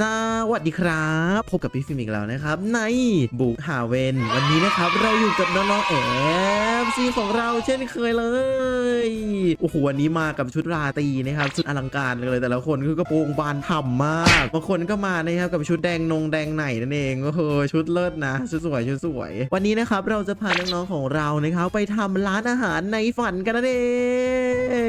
สวัสดีครับ พบกับพี่ฟิล์มอีกแล้วนะครับ ในบุกหาเวนวันนี้นะครับ เราอยู่กับน้องๆแอฟซีของเราเช่นเคยเลยโอ้โหวันนี้มากับชุดราตรีนะครับชุดอลังการเลยแต่ละคนคือกระโปรงบานฉ่ำมากบางคนก็มานะครับกับชุดแดงนงแดงไหนนั่นเองก็คือชุดเลิศนะชุดสวยชุดสวย วันนี้นะครับเราจะพาน้องๆของเรานะครับ ไปทำร้านอาหารในฝันกันนั่นเอ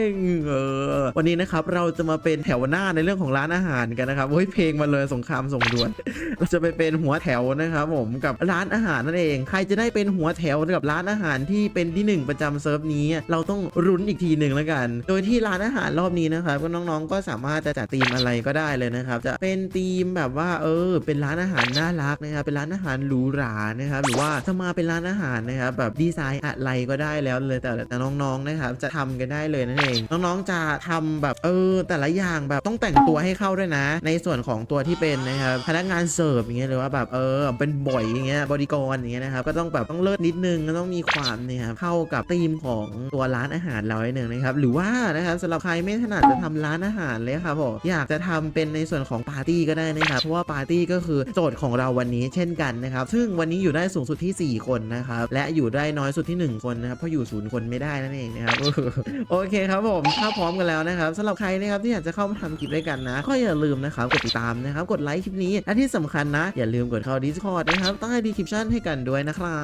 งเออวันนี้นะครับเราจะมาเป็นแถวหน้าในเรื่องของร้านอาหารกันนะครับเฮ้ยเพลงมาเลยสงครามส่งด่วน เราจะไปเป็นหัวแถวนะครับผมกับร้านอาหารนั่นเอง ใครจะได้เป็นหัวแถวกับร้านอาหารที่เป็นที่หนึ่งประจำเซิร์ฟนี้ เราต้องรุ้นอีกทีหนึ่งแล้วกัน โดยที่ร้านอาหารรอบนี้นะครับก็น้องๆก็สามารถจะจัดธีมอะไรก็ได้เลยนะครับ จะเป็นธีมแบบว่าเออ เป็นร้านอาหารน่ารักนะครับเป็นร้านอาหารหรูหรานะครับหรือว่าจะมาเป็นร้านอาหารนะครับแบบดีไซน์อะไรก็ได้แล้วเลยแต่แต่น้องๆนะครับจะทำกันได้เลยนั่นเอง น้องๆจะทำแบบเออ แต่ละอย่างแบบต้องแต่งตัวให้เข้าด้วยนะ ในส่วนของตัวที่เป็นนะครับพนักงานเสิร์ฟอย่างเงี้ยหรือว่าแบบเออเป็นบ่อยอย่างเงี้ยบริกรอย่างเงี้ยนะครับก็ต้องแบบต้องเลิศนิดนึงก็ต้องมีความเนี่ยครับเข้ากับธีมของตัวร้านอาหารเราห้หนึ่งนะครับหรือว่านะครับสำหรับใครไม่ถนัดจะทำร้านอาหารเลยครับผมอยากจะทำเป็นในส่วนของปาร์ตี้ก็ได้นะครับเพราะว่าปาร์ตี้ก็คือโจทย์ของเราวันนี้เช่นกันนะครับซึ่งวันนี้อยู่ได้สูงสุดที่ 4 คนนะครับและอยู่ได้น้อยสุดที่ 1 คนนะครับเพราะอยู่ศูนย์คนไม่ได้นั่นเองนะครับโอเคครับผมถ้าพร้อมกันแล้วนะครับสำหรับใครนะครับที่อยากจะเข้ามาทำคลิปด้วยกันนะก็อย่าลืมนะครับกดติดตามนะครับ กดไลค์คลิปนี้ และที่สำคัญนะ อย่าลืมกดเข้า Discord นะครับใต้ดีคริปชั่นให้กันด้วยนะครั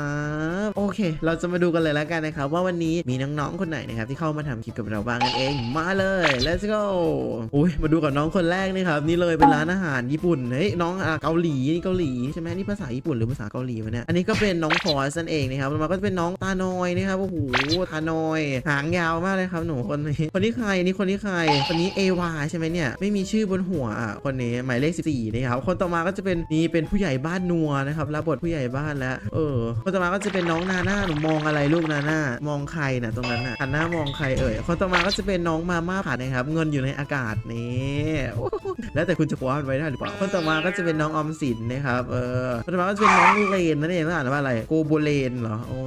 บ โอเค เราจะมาดูกันเลยแล้วกันนะครับ ว่าวันนี้มีน้องๆคนไหนนะครับที่เข้ามาทำคลิปกับเราบ้างกันเอง มาเลย let's go อุ้ยมาดูกับน้องคนแรกนี่ครับนี่เลยเป็นร้านอาหารญี่ปุ่นเฮ้ยน้องอะเกาหลีนี่เกาหลีใช่ไหมนี่ภาษาญี่ปุ่นหรือภาษาเกาหลีวะเนี่ยอันนี้ก็เป็นน้องพอสนั่นเองนะครับมันก็จะเป็นน้องตานอยนะครับโอ้โหตานอย หางยาวมากเลยครับหนูคนนี้คนนี้ใครนี่คนนี้ใครคนนี้เอวาใช่ไหมเนี่ยไม่มีชื่อบนหัวคนนี้หมายเลข14นะครับคนต่อมาก็จะเป็นนี่เป็นผู้ใหญ่บ้านนัวนะครับรับบทผู้ใหญ่บ้านแล้ว เออ คนต่อมาก็จะเป็นน้องนาหน่าหนูมองอะไรลูกนาหน่ามองใครน่ะตรงนั้นน่ะหันหน้ามองใครเอ่ยคนต่อมาก็จะเป็นน้องมาม่าผัดนะครับ เงินอยู่ในอากาศนี่แล้วแต่คุณจะกว้ามันไว้ได้หรือเปล่าคนต่อมาก็จะเป็นน้องออมสินนะครับเออคนต่อมาก็จะเป็นน้องเลนนั่นเองต้องอ่านว่าอะไรโกโบเลนเหรอโอ้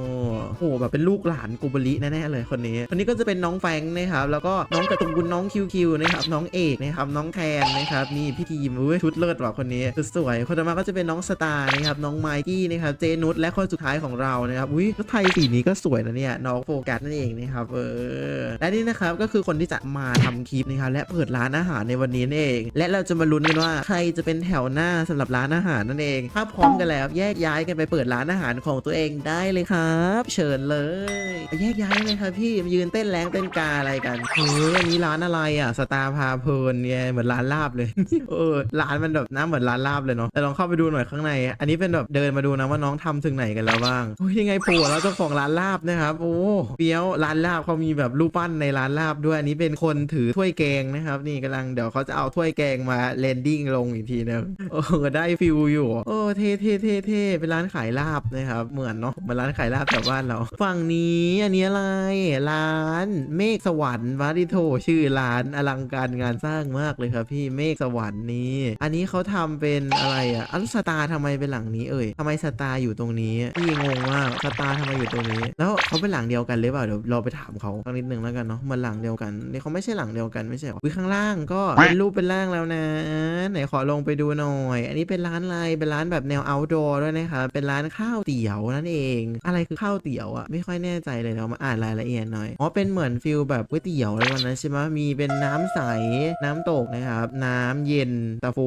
โหแบบเป็นลูกหลานกโบลิแน่ๆเลยคนนี้คนนี้ก็จะเป็นน้องแฟงนะครับแล้วก็น้องกระตุงกุลน้องคิวคิวนะครับน้องเอกนะครับน้องแทนนะครับนี่พี่ทีมอุ้ยชุดเลิศว่ะคนนี้สวยคนต่อมาก็จะเป็นน้องสตาร์นะครับน้องไมกี้นะครับเจนุชและคนสุดท้ายของเรานะครับอุ้ยแล้วไทยสีนี้ก็สวยนะเนี่ยน้องโฟกัสนั่นเองนะครับเออและนี่นะครับก็คือคนที่จะมาทำคลิปนะครับและเปิดร้านอาหารในวันนี้นั่นเอง และเราจะมาลุ้นกันว่าใครจะเป็นแถวหน้าสำหรับร้านอาหารนั่นเองถ้าพร้อมกันแล้วแยกย้ายกันไปเปิดร้านอาหารของตัวเองได้เลยครับ เชิญเลย แยกย้ายเลยครับพี่มายืนเต้นแรงเต้นกาอะไรกันเฮ้ยอันนี้ร้านอะไรอะสตาร์พาเพลินเนี่ยเหมือนร้านลาบเลยเออร้านมันแบบน้ำเหมือนร้านลาบเลยเนาะแต่ลองเข้าไปดูหน่อยข้างใน อันนี้เป็นแบบเดินมาดูนะว่าน้องทำถึงไหนกันแล้วบ้างโอ้ยยังไงผล่แล้วเจ้าของร้านลาบนะครับโอ้เปียวร้านลาบเขามีแบบรูปปั้นในร้านลาบด้วยอันนี้เป็นคนถือถ้วยแกงนะครับ นี่กำลังเดี๋ยวเขาจะเอาถ้วยแกงมาแลนดิ้งลงอีกทีนึงโอ้ได้ฟิลอยู่โอ้เท่เท่เท่เท่เป็นร้านขายลาบนะครับเหมือนเนาะเหมือนร้านขายลาบแถวบ้านเราฝั่งนี้อันนี้อะไรร้านเมฆสวรรค์วาดิโทชื่อร้านอลังการงานสร้างมากเลยครับพี่เมฆสวรรค์นี้อันนี้เขาทำเป็นอะไรอะอันสตาร์ทำไมเป็นหลังนี้เอ่ยทำไมสตาร์อยู่ตรงนี้พี่งงมากสตาร์ทำไมอยู่ตรงนี้ แล้วเขาเป็นหลังเดียวกันหรือเปล่าเดี๋ยวเราไปถามเขาสักนิดนึงแล้วกันเนาะมันหลังเดียวกันนี่เขาไม่ใช่หลังเดียวกันไม่ใช่หรอวิข้างล่างก็เป็นรูปเป็นร่างแล้วนะไหนขอลงไปดูหน่อย อันนี้เป็นร้านอะไรเป็นร้านแบบแนว outdoor ด้วยนะครับเป็นร้านข้าวเตี๋ยวนั่นเอง อะไรคือข้าวเตี๋ยวอะไม่ค่อยแน่ใจเลยเรามาอ่านรายละเอียดหน่อยอ๋อเป็นเหมือนฟิลแบบก๋วยเตี๋ยวอะไรวันนั้นใช่ไหมมีเป็นน้ำใสน้ำตกนะครับ น้ำเย็นตาโฟ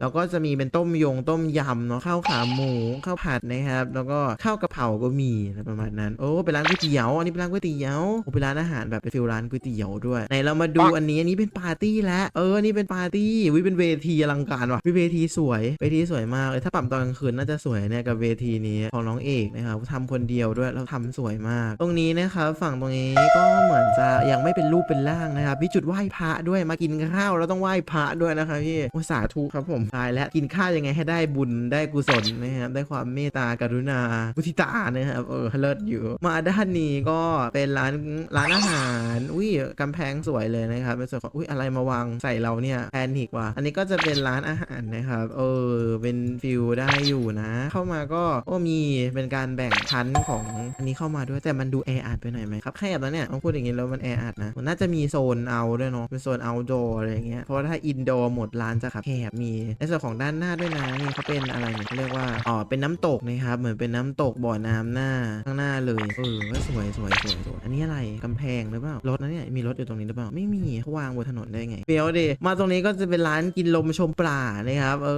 แล้วก็จะมีเป็นต้มยงต้มยำเนาะข้าวขาหมูข้าวผัดนะครับ แล้วก็ข้าวกะเพราก็มีอะไรประมาณนั้นโอ้เป็นร้านก๋วยเตี๋ยวอันนี้เป็นร้านก๋วยเตี๋ยวโอ้เป็นร้านอาหารแบบเป็นฟิลร้านก๋วยเตี๋ยวด้วยไหนเรามาดูอันนี้อันนี้เป็นปาร์ตี้แล้วเอออันนี่เป็นปาร์ตี้วิเป็นเวทีอลังการว่ะวิเวทีสวยเวทีสวยมากเลยถ้าปรับตอนกลางคืนน่าจะสวยเนี่ยกับเวทีนี้ของน้องเอกนะครับทำคนเดียวด้วยแล้วทำสวยมาก ตรงนี้นะครับฝั่งตรงนี้ก็เหมือนจะยังไม่เป็นรูปเป็นร่างนะครับมีจุดไหว้พระด้วยมากินข้าวแล้วต้องไหว้พระด้วยนะครับพี่โอ้สาธุครับผมตายแล้วกินข้าวยังไงให้ได้บุญได้กุศลนะครับได้ความเมตตากรุณามุทิตานะครับเออเลิศอยู่ มาด้านนี้ก็เป็นร้านร้านอาหารอุ้ยกำแพงสวยเลยนะครับเป็นส่วนของอุ้ยอะไรมาวางใส่เราเนี่ยแพนิกว่ะอันนี้ก็จะเป็นร้านอาหารนะครับเออเป็นฟิลได้อยู่นะ เข้ามาก็โอ้มีเป็นการแบ่งชั้นของอันนี้เข้ามาด้วยแต่มันดูแออัดไปหน่อยไหมครับแคบแล้วเนี่ยต้องพูดอย่างนี้แล้วมันแออัดนะมันน่าจะมีโซนเอาด้วยเนาะเป็นโซนเอาดอร์อะไรอย่างเงี้ยเพราะว่าถ้าอินดอร์หมดร้านจะขับแคบมีในส่วนของด้านหน้าด้วยนะนี่เขาเป็นอะไรเนี่ยเขาเรียกว่าอ๋อเป็นน้ำตกนะครับเหมือนเป็นน้ำตกบ่อน้ำหน้าข้างหน้าเลยเออก็สวยสวยสวยสวยอันนี้อะไรกำแพงหรือเปล่ารถนะเนี่ยมีรถอยู่ตรงนี้หรือเปล่าไม่มีเขาวางบนถนนได้ไงเปียวดิมาตรงนี้ก็จะเป็นร้านกินลมชมปลานะครับเอ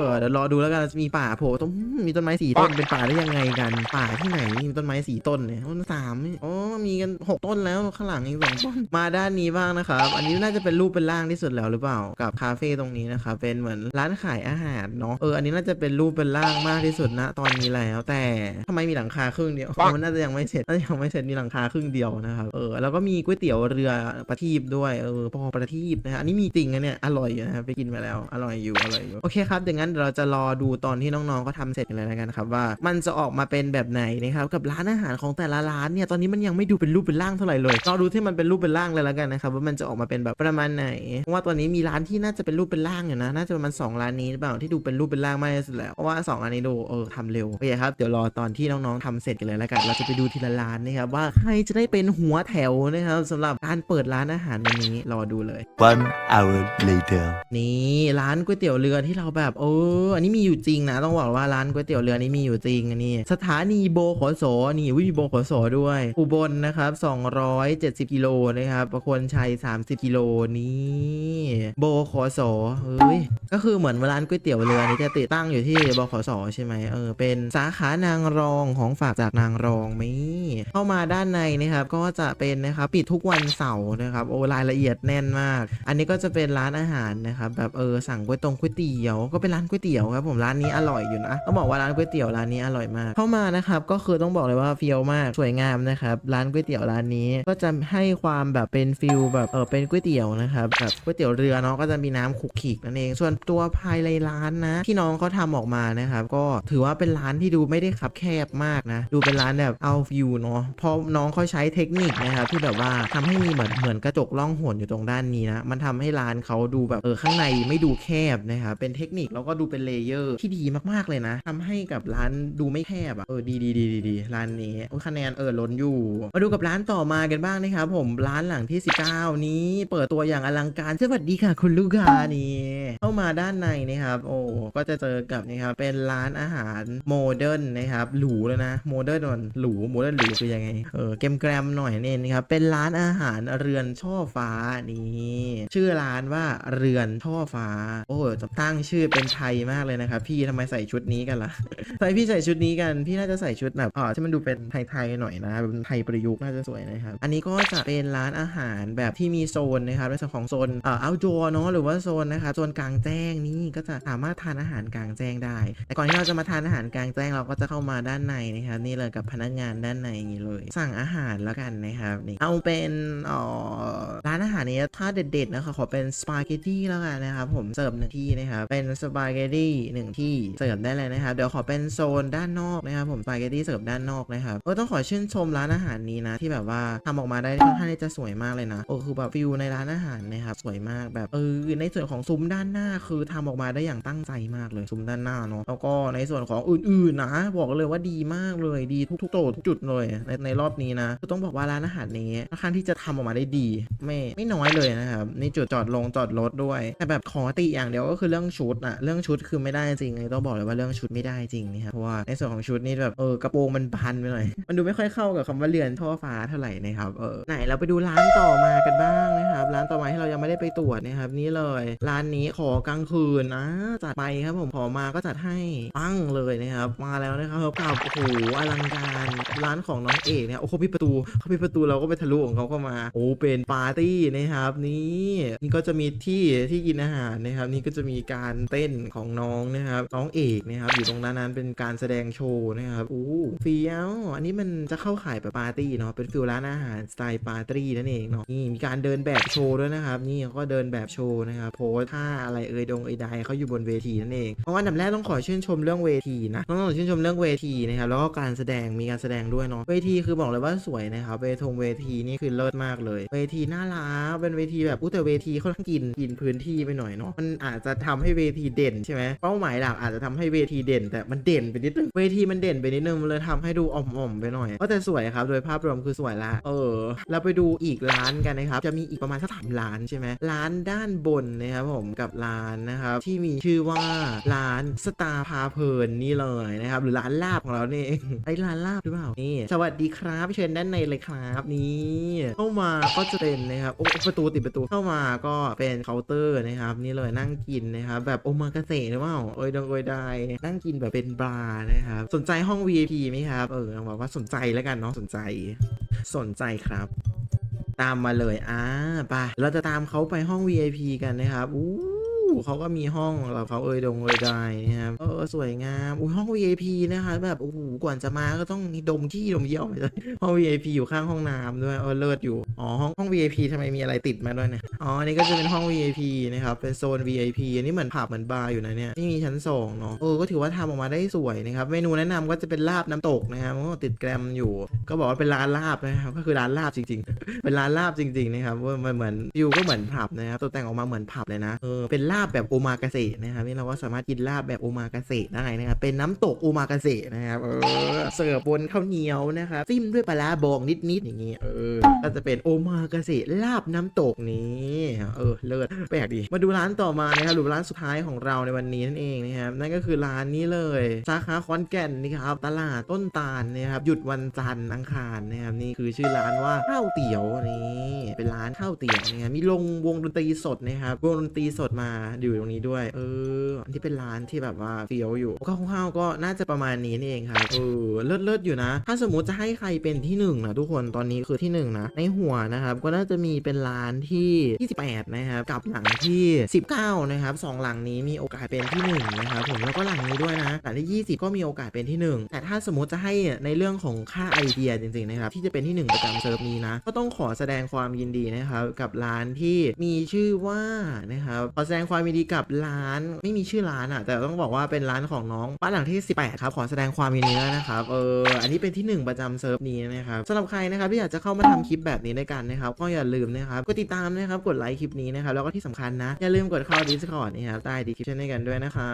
อเดี๋ยวรอดูแล้วกันจะมีป่าโผล่ต้นมีต้นไม้สีต้นเป็นป่าได้ยังไงกันป่าที่ไหนมีต้นไม้สี่ต้นเนี่ยต้นสามนี่อ๋อมีกันหกต้นแล้วข้างหลังอีกสองต้นมาด้านนี้บ้างนะครับอันนี้น่าจะเป็นรูปเป็นร่างที่สุดแล้วหรือเปล่ากับคาเฟ่ตรงนี้นะครับเป็นเหมือนร้านขายอาหารเนาะเอออันนี้น่าจะเป็นรูปเป็นร่างมากที่สุดณตอนนี้แล้วแต่ทำไมมีหลังคาครึ่งเดียวมันน่าจะยังไม่เสร็จน่าจะยังไม่เสร็จมีหลังคาครึ่งเดียวนะครับเออแล้วก็มีก๋วยเตี๋ยวเรือประทีปด้วยเออปอประทีปนะฮะอันนี้มีจริงนะเนี่ยอร่อยอยู่นะครับไปกินมาแล้วอร่อยอยู่อร่อยอยู่โอเคครับอย่างนั้นเดี๋ยวเราจะรอดูตอนที่น้องๆก็ทำเสร็จกันเลยแล้วกันครับว่า มันจะออกมาเป็นแบบไหนนะครับกับร้านอาหารของแต่ละร้านเนี่ยตอนนี้มันยังไม่ดูเป็นรูปเป็นร่างเท่าไหร่เลยรอดูที่มันเป็นรูปเป็นร่างเลยแล้วกันนะครับว่ามันจะออกมาเป็นแบบประมาณไหนเพราะว่าตอนนี้มีร้านที่น่าจะเป็นรูปเป็นร่างอยู่นะน่าจะประมาณสองร้านนี้หรือเปล่าที่ดูเป็นรูปเป็นร่างมากที่สุดแล้วเพราะว่าสองอันนี้ดูเออทำเร็วโอเคครับเดี๋ยวรอตอนที่น้องๆทำเสร็จกันเลยแล้วกัน เราจะไปดูทีละร้านนะครับว่าใครจะได้เป็นหัวแถวนะครับสำหรับการเปิดร้านอาหารวันนี้รอดูเลย One hour later. นี่ร้านก๋วยเตี๋ยวเรือที่เราแบบเอออันนี้มีอยู่จริงนะ ต้องบอกว่าร้านก๋วยเตี๋ยวเรือนี้มีอยู่จริงอันนี้สถานีโบขสนี่วิโบขสด้วย อุบลนะครับ 270 กิโลนะครับประคนชัย 30 กิโลนี่โบขสเฮ้ยก็คือเหมือนร้านก๋วยเตี๋ยวเรือนี้จะติดตั้งอยู่ที่บขสใช่ไหมเออเป็นสาขานางรองของฝากจากนางรองไหมเข้ามาด้านในนะครับก็จะเป็นนะครับปิดทุกวันเสาร์นะครับโอ้รายละเอียดแน่นมาก อันนี้ก็จะเป็นร้านอาหารนะครับแบบเออสั่งก๋วยตรงก๋วยเตี๋ยวก็เป็นร้านก๋วยเตี๋ยวครับผมร้านนี้อร่อยอยู่นะต้องบอกว่าร้านก๋วยเตี๋ยวร้านนี้อร่อยมาก เข้ามานะครับก็คือต้องบอกเลยว่าเฟียวมากสวยงามนะครับร้านก๋วยเตี๋ยวร้านนี้ก็จะให้ความแบบเป็นฟิลแบบเออเป็นก๋วยเตี๋ยวนะครับแบบก๋วยเตี๋ยวเรือเนาะก็จะมีน้ำขลุกขลิกนั่นเอง ส่วนตัวภายในร้านนะที่น้องเขาทำออกมานะครับก็ถือว่าเป็นร้านที่ดูไม่ได้คับแคบมากนะดูเป็นร้านแบบเอาฟิวเนาะเพราะน้องเขาใช้เทคนิคนะครับที่แบบว่าทำให้มีเหมือนเหมือนกระจกล่องหนอยู่ตรงด้านนี้นะมันทำให้ร้านเขาดูแบบเออข้างในไม่ดูแคบนะครับเป็นเทคนิคแล้วก็ดูเป็นเลเยอร์ที่ดีมากๆเลยนะทำให้กับร้านดูไม่แคบอะเออดีดีดีดีร้านนี้คะแนนเออล้นอยู่ มาดูกับร้านต่อมากันบ้างนะครับผมร้านหลังที่ 19 นี้ เปิดตัวอย่างอลังการสวัสดีค่ะ คุณลูกค้านี่เข้ามาด้านในนะครับ โอ้ก็จะเจอกับนี่ครับเป็นร้านอาหารโมเดิร์นนะครับหรูเลยนะโมเดิร์นมันหรูโมเดิร์นหรูคือยังไงเออเกมแกรมหน่อยนี่นะครับเป็นร้านอาหารเรือนช่อฟ้านี่ชื่อร้านว่าเรือนช่อฟ้า โอ้จะตั้งชื่อเป็นไทยมากเลยนะครับพี่ทำไมใส่ชุดนี้กันล่ะทำไมพี่ใส่ชุดนี้กันพี่น่าจะใส่ชุดแบบอ่าที่มันดูเป็นไทยๆหน่อยนะเป็นไทยประยุกต์น่าจะสวยนะครับ อันนี้ก็จะเป็นร้านอาหารแบบที่มีโซนนะครับในส่วนของโซนเอ่า outdoor เนาะหรือว่าโซนนะคะโซนกลางแจ้งนี่ก็จะสามารถทานอาหารกลางแจ้งได้ แต่ก่อนที่เราจะมาทานอาหารกลางแจ้งเราก็จะเข้ามาด้านในนะครับนี่เลยกับพนักงานด้านในอย่างนี้เลย สั่งอาหารแล้วกันนะครับนี่เอาเป็นอ่อร้านอาหารนี้ถ้าเด็ดๆนะคะขอเป็นสปาเกตตี้แล้วกันนะครับผมเสิร์ฟหนึ่งที่นะครับเป็นสปาเกตตี้หนึ่งที่เสิร์ฟได้เลยนะครับเดี๋ยวขอเป็นโซนด้านนอกนะครับผมสปาเกตตี้เสิร์ฟด้านนอกนะครับเออต้องขอชื่นชมร้านอาหารนี้นะ ที่แบบว่าทำออกมาได้ค่อนข้างจะสวยมากเลยนะโอ้คือแบบฟิลในร้านอาหารนะครับสวยมากแบบเออในส่วนของซุ้มด้านหน้าคือทำออกมาได้อย่างตั้งใจมากเลยซุ้มด้านหน้าเนาะแล้วก็ในส่วนของอื่นๆนะ บอกเลยว่าดีมากเลยดีทุกๆโตทุกจุดเลยในในรอบนี้นะคือต้องบอกว่าร้านอาหารนี้ค่อนข้างที่จะทำออกมาได้ดี ไม่ไม่น้อยเลยนะครับในจุดจอดลงจอดรถด้วย แต่แบบขอติอย่างเดียวก็คือเรื่องชุดอะเรื่องชุดคือไม่ได้จริงเลยต้องบอกเลยว่าเรื่องชุดไม่ได้จริงนะครับเพราะว่าในส่วนของชุดนี่แบบเออกระโปรงมันพันไปหน่อย มันดูไม่ค่อยเข้ากับคำว่าเรือนท่อฟ้าเท่าไหร่นะครับ เออ ไหนเราไปดูร้านต่อมากันบ้างนะครับ ร้านต่อมาที่เรายังไม่ได้ไปตรวจนะครับ นี่เลย ร้านนี้ขอกลางคืนนะจัดไปครับผม ขอมาก็จัดให้ปั้งเลยนะครับ มาแล้วนะครับกับโอ้โหอลังการร้านของน้องเอกเนี่ย โอ้โหปิดประตูเขาปิดประตูเราก็ไปทะลุของเขาเข้ามา โอ้เป็นปาร์ตี้นะครับ นี่นี่ก็จะมีที่ที่กินอาหารนะครับ นี่ก็จะมีการเต้นของน้องนะครับ น้องเอกนะครับ อยู่ตรงนั้นนั้นเป็นการแสดงโชว์นะครับอู้เฟี้ยวอันนี้มันจะเข้าขายแบบปาร์ตี้เนาะเป็นฟิลร้านอาหารสไตล์ปาร์ตี้นั่นเองเนาะนี่มีการเดินแบบโชว์ด้วยนะครับ นี่เขาก็เดินแบบโชว์นะครับโพสท่าอะไรเอ่ยดงเอ่ยใดเขาอยู่บนเวทีนั่นเองเพราะว่าอันดับแรกต้องขอชื่นชมเรื่องเวทีนะต้องขอชื่นชมเรื่องเวทีนะครับแล้วก็การแสดงมีการแสดงด้วยเนาะเวทีคือบอกเลยว่าสวยนะครับเวทงเวทีนี่คือเลิศมากเลย เวทีน่ารักเป็นเวทีแบบอู้แต่เวทีค่อนข้างกินกินพื้นที่ไปหน่อยเนาะมันอาจจะทำให้เวทีเด่นใช่ไหมเป้าหมายหอย่างอาจจะทำให้เวทีเด่น แต่มันเด่นไปนิดนึงเวทีมันเด่นไปนิดนึงมันเลยทำให้ดูอ่อมๆไปหน่อยก็แต่สวยครับ โดยภาพรวมคือสวยละ เออ เราไปดูอีกร้านกันนะครับ จะมีอีกประมาณสักสามร้านใช่ไหมร้านด้านบนนะครับผมกับร้านนะครับที่มีชื่อว่าร้านสตาร์พาเพลินนี่เลยนะครับหรือร้านลาบของเราเนี่เองไอ้ร้านลาบหรือเปล่านี่สวัสดีครับเชิญด้านในเลยครับนี่เข้ามาก็จะเป็นนะครับโอ้ประตูติดประตูเข้ามาก็เป็นเคาน์เตอร์นะครับ นี่เลยนั่งกินนะครับแบบโอมากาเสะหรือเปล่าเอ้ยดงเอ้ยได้นั่งกินแบบเป็นบาร์นะครับสนใจห้อง VIP ไหมครับเออบอกว่าสนใจแล้วกันเนาะสนใจ สนใจครับ ตามมาเลยอ่าไปเราจะตามเขาไปห้อง VIP กันนะครับอู้ เขาก็มีห้องเราเขาเอ่ยดงเอ่ยได้นะครับเออสวยงามอุ้ยห้อง VIP นะคะแบบโอ้โหก่อนจะมาก็ต้องดมขี้ดมเยี่ยวไปเลยห้อง VIP อยู่ข้างห้องน้ำด้วยเออเลิศอยู่อ๋อห้องห้อง VIP ทำไมมีอะไรติดมาด้วยเนี่ยอ๋ออันนี้ก็จะเป็นห้อง VIP นะครับเป็นโซน VIP อันนี้เหมือนผับเหมือนบาร์อยู่นะเนี่ยนี่มีชั้นสองเนาะเออก็ถือว่าทำออกมาได้สวยนะครับเมนูแนะนำก็จะเป็นลาบน้ำตกนะครับก็ติดแกรมอยู่ ก็บอกว่าเป็นร้านลาบนะครับก็คือร้านลาบจริง ๆ เป็นร้านลาบจริงๆนะครับว่ามันเหมือนวิวก็เหมือนผับนะครับตกแต่งออกมาเหมือนผับเลยนะเออเป็นลาาบแบบโอมากาเสะนะครับนี่เราก็สามารถกินลาบแบบโอมากาเสะได้นะครับเป็นน้ำตกโอมากาเสะนะครับเออเสิร์ฟบนข้าวเหนียวนะครับจิ้มด้วยปลาบองนิดๆอย่างงี้เออก็จะเป็นโอมากาเสะลาบน้ำตกนี้เออเลิศแปลกดีมาดูร้านต่อมานะครับหรือร้านสุดท้ายของเราในวันนี้นั่นเองนะครับนั่นก็คือร้านนี้เลยสาขาขอนแก่นนี่ครับตลาดต้นตาลนะครับหยุดวันจันทร์อังคารนะครับนี่คือชื่อร้านว่าข้าวเตี๋ยวนี่เป็นร้านข้าวเตี๋ยวนะครับมีลงวงดนตรีสดนะครับวงดนตรีสดมาอยู่ตรงนี้ด้วย เอออันที่เป็นร้านที่แบบว่าเฟี้ยวอยู่ก็คร่าวๆก็น่าจะประมาณนี้นี่เองครับเออเลิศเลิศอยู่นะ ถ้าสมมุติจะให้ใครเป็นที่หนึ่งนะทุกคนตอนนี้คือที่หนึ่งนะในหัวนะครับก็น่าจะมีเป็นร้านที่28นะครับกับหลังที่ 19นะครับสองหลังนี้มีโอกาสเป็นที่หนึ่งนะครับผมแล้วก็หลังนี้ด้วยนะหลังที่ 20 ก็มีโอกาสเป็นที่หนึ่งแต่ถ้าสมมติจะให้ในเรื่องของค่าไอเดียจริงๆนะครับที่จะเป็นที่หนึ่งประจำเซิร์ฟนี้นะ ก็ต้องขอแสดงความยินดีนะครับกับร้านที่มีชื่อว่านะครับขอแสดงความยินดีกับร้านไม่มีชื่อร้านอะแต่ต้องบอกว่าเป็นร้านของน้องบ้านหลังที่ 18 ครับ ขอแสดงความยินดีด้วยนะครับเอออันนี้เป็นที่หนึ่งประจำเซิร์ฟนี้นะครับสำหรับใครนะครับที่อยากจะเข้ามาทำคลิปแบบนี้ด้วยกันนะครับก็อย่าลืมนะครับกดติดตามนะครับกดไลค์คลิปนี้นะครับแล้วก็ที่สำคัญนะอย่าลืมกดเข้า Discord นะครับใต้ดีคลิปให้กันด้วยนะครั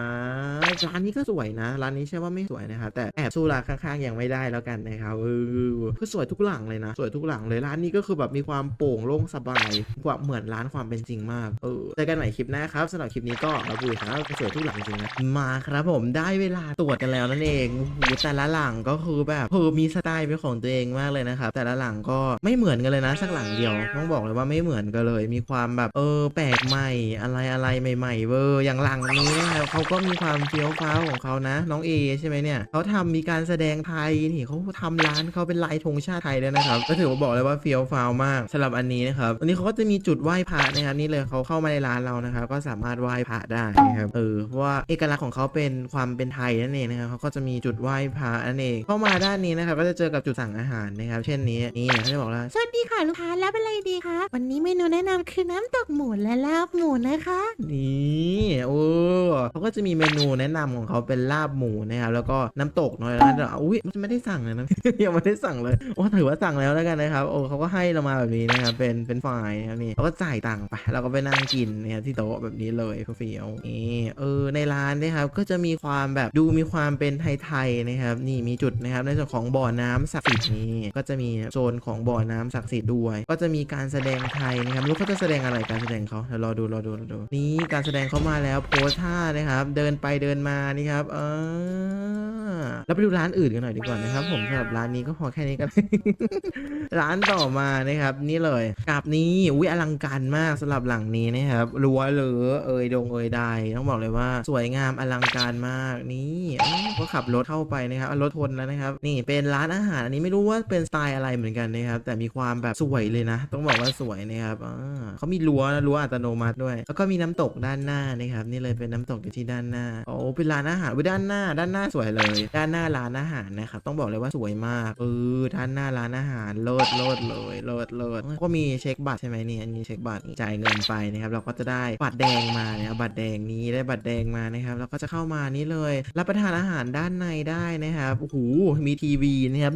บร้านนี้ก็สวยนะ ร้านนี้ใช่ว่าไม่สวยนะครับแต่แอบสู้ร้านข้างๆยังไม่ได้แล้วกันนะครับเออคือสวยทุกหลังเลยนะ สวยทุกหลังเลยร้านนี้ก็คือแบบมีความโปร่งโล่งสบายกว่าเหมือนร้านความเป็นจริงมากเออเจอกันใหม่คลิปหน้าครับสำหรับคลิปนี้ก็เราบุยครับสวยทุกหลังจริงนะมาครับผมได้เวลาตรวจกันแล้วนั่นเองโอ้แต่ละหลังก็คือแบบเออมีสไตล์เป็นของตัวเองมากเลยนะครับแต่ละหลังก็ไม่เหมือนกันเลยนะสักหลังเดียวต้องบอกเลยว่าไม่เหมือนกันเลย มีความแบบเออแปลกใหม่อะไรอะไรใหม่ๆเวอร์อย่างหลังนี้นะครับเขาก็มีความเฟี้ยวฟ้าวของเขานะ น้องเอใช่ไหมเนี่ยเขาทำมีการแสดงไทยนี่เขาทำร้านเขาเป็นลายธงชาติไทยด้วยนะครับก็ถือว่าบอกเลยว่าเฟี้ยวฟ้าวมากสำหรับอันนี้นะครับอันนี้เขาก็จะมีจุดไหว้พระนะครับนี่เลยเขาเข้ามาในร้านเรานะครับก็สามารถไหว้พระได้นะครับเออเพราะว่าเอกลักษณ์ของเขาเป็นความเป็นไทยนั่นเองนะครับเขาก็จะมีจุดไหว้พระนั่นเองเข้ามาด้านนี้นะครับก็จะเจอกับจุดสั่งอาหารนะครับเช่นนี้นี่เขาจะบอกว่าสวัสดีค่ะลูกค้ารับอะไรดีคะวันนี้เมนูแนะนำคือน้ำตกหมูและลาบหมูนะคะนี่โอ้เขาก็จะมีเมนูแนะนำของเขาเป็นลาบหมูนะครับแล้วก็น้ำตกหน่อยแล้วนะอุ้ยมันไม่ได้สั่งเลยนะยังไม่ได้สั่งเลยโอ้ถือว่าสั่งแล้วแล้วกันนะครับโอ้เขาก็ให้เรามาแบบนี้นะครับเป็นเป็นฝ่ายนะครับนี่เราก็จ่ายตังค์ไปเราก็ไปนั่งกินนะครับที่โต๊ะแบบนี้เลยเฟี้ยวนี่เออในร้านนะครับก็จะมีความแบบดูมีความเป็นไทยๆนะครับนี่มีจุดนะครับในส่วนของบ่อน้ำศักดิ์สิทธิ์นี่ก็จะมีโซนของบ่อน้ำศักดิ์สิทธิ์ด้วย ก็จะมีการแสดงไทยนะครับไม่รู้เขาจะแสดงอะไรการแสดงเขาเดี๋ยวรอดูรอดูรอดูนี่การแสดงเขามาแล้วโพสท่านะครับเดินไปเดินมานี่ครับเออแล้วไปดูร้านอื่นกันหน่อยดีกว่านะครับผมสำหรับร้านนี้ก็พอแค่นี้กันร้านต่อมานะครับนี่เลยกับนี้อุ้ยอลังการมากสำหรับหลังนี้นะครับรั้วเหลือเอยดงเอยใดต้องบอกเลยว่าสวยงามอลังการมากนี่ก็ขับรถเข้าไปนะครับรถทนแล้วนะครับ นี่เป็นร้านอาหารอันนี้ไม่รู้ว่าเป็นสไตล์อะไรเหมือนกันนะครับ แต่มีความแบบสวยเลยนะ ต้องบอกว่าสวยนะครับเขามีรั้วนะรั้วอัตโนมัติด้วย แล้วก็มีน้ำตกด้านหน้านะครับ นี่เลยเป็นน้ำตกอยู่ที่ด้านหน้าโอ้เป็นร้านอาหารด้านหน้า ด้านหน้าสวยเลย ด้านหน้าร้านอาหารนะครับต้องบอกเลยว่าสวยมากเออด้านหน้าร้านอาหารโลดโลดเลยโลดโลดก็มีเช็คบัตรใช่ไหมเนี่ยอันนี้เช็คบัตรจ่ายเงินไปนะครับ เราก็จะได้บัตรแดงมานะครับบัตรแดงนี้ได้บัตรแดงมานะครับเราก็จะเข้ามานี่เลยรับประทานอาหารด้านในได้นะครับโอ้โหมีทีวีนะครับ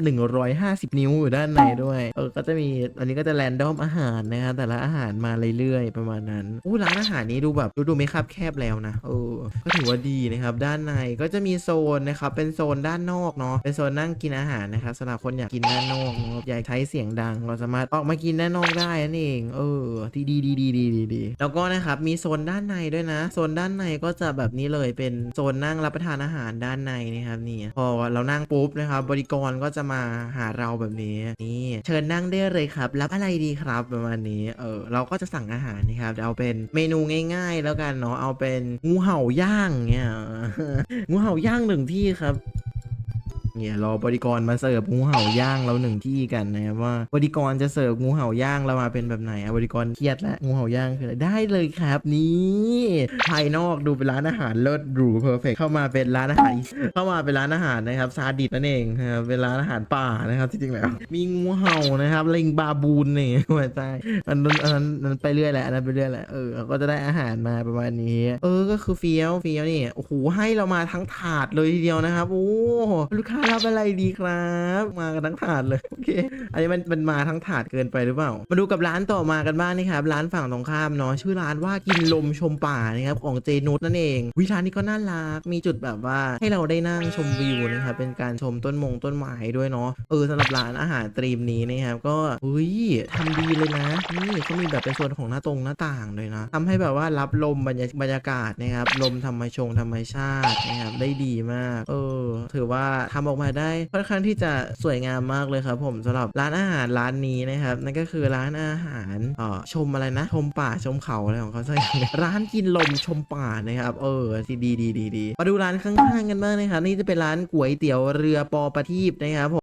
150นิ้วอยู่ด้านในด้วยเออก็จะมีอันนี้ก็จะแรนดอมอาหารนะครับแต่ละอาหารมาเรื่อยๆ ประมาณนั้นอู้ร้านอาหารนี้ดูแบบดูดูไม่คับแคบแล้วนะเออก็ถือว่าดีนะครับด้านในก็จะมีโซนนะครับเป็นโซนด้านนอกเนาะเป็นโซนนั่งกินอาหารนะครับสำหรับคนอยากกินด้านนอกนอะอยากใช้เสียงดัง เราสามารถออกมากินด้านนอกได้นั่นเอง เออที่ดีดีดีดีดีดีแล้วก็นะครับมีโซนด้านานในด้วยนะ โซนด้านในก็จะแบบนี้เลยเป็นโซนนั่งรับประทานอาหารด้านในนะครับนี่พอเรานั่งปุ๊บนะครับ บริกรก็จะมาหาเราแบบนี้นี่เชิญนั่งได้เลยครับ รับอะไรดีครับประมาณนี้เออเราก็จะสั่งอาหารนะครับเอาเป็นเมนูง่าย ๆ แล้วกันเนาะเอาเป็นงูเห่าย่างเนี่ยงูเห่าย่างหนึ่งที่ครับ เนี่ยรอบริกรมาเสิร์ฟงูเห่าย่างเราหนึ่งที่กันนะครับว่าบริกรจะเสิร์ฟงูเห่าย่างเรามาเป็นแบบไหนอะบริกรเครียดแล้วงูเห่าย่างคืออะไรได้เลยครับนี่ภายนอกดูเป็นร้านอาหารเลิศหรูเพอร์เฟกเข้ามาเป็นร้านอาหารเข้ามาเป็นร้านอาหารนะครับซาดิสนั่นเองนะครับเป็นร้านอาหารป่านะครับที่จริงแล้วมีงูเห่านะครับลิงบาบูนนี่หัวใจอันนั้นอันนั้นนั้นไปเรื่อยแหละอันนั้นไปเรื่อยแหละเออก็จะได้อาหารมาประมาณนี้ เออก็คือเฟี้ยวเฟี้ยวนี่โอ้โหให้เรามาทั้งถาดเลยทีเดียวนะครับโอ้ลูกค้ารับอะไรดีครับ มากันทั้งถาดเลยโอเค อันนี้มันมันมาทั้งถาดเกินไปหรือเปล่า มาดูกับร้านต่อมากันบ้างนะครับ ร้านฝั่งตรงข้ามเนาะชื่อร้านว่ากินลมชมป่านะครับของเจนุสนั่นเองวิร้านนี้ก็น่ารักมีจุดแบบว่าให้เราได้นั่งชมวิวนะครับเป็นการชมต้นมงต้นไม้ด้วยเนาะเออสำหรับร้านอาหารตรีมนี้นะครับก็เฮ้ยทำดีเลยนะนี่เขามีแบบเป็นส่วนของหน้าตรงหน้าต่างเลยนะทำให้แบบว่ารับลมบรรยาบรรยากาศนะครับลมธรรมชงธรรมชาตินะครับได้ดีมาก เออ ถือว่าทำออกมาได้ค่อนข้างที่จะสวยงามมากเลยครับผมสำหรับร้านอาหารร้านนี้นะครับนั่นก็คือร้านอาหารเอ่อชมอะไรนะ ชมป่าชมเขาอะไรของเขาสักอย่างนี่ยร้านกินลมชมป่านะครับเออดีดีดีดีดีมาดูร้านข้างๆกันบ้างนะครับนี่จะเป็นร้านก๋วยเตี๋ยวเรือปอประทีปนะครับผม